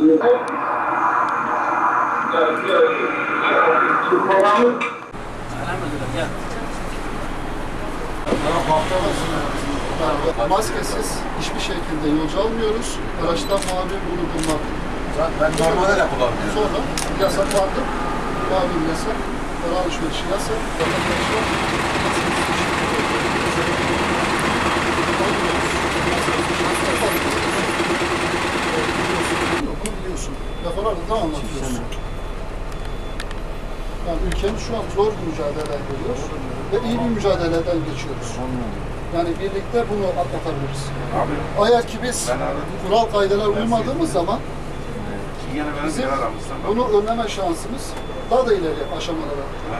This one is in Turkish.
Evet. Maskesiz hiçbir şekilde yolcu almıyoruz. Araçtan muhabir bunu bulmak ben normalde de kullanmıyorum. Sonra yasaklandı. Muavin yasak. Para alışverişi yasak. Vatandaşlar Oku biliyorsun. Defalarca da anlatıyorsun. Yani ülkemiz şu an zor bir mücadele veriyor ve iyi bir mücadeleden geçiyoruz. Yani birlikte bunu atlatabiliriz. Abi Eğer ki biz kural kaideler uymadığımız zaman bizim bunu önleme şansımız daha da ileri aşamalara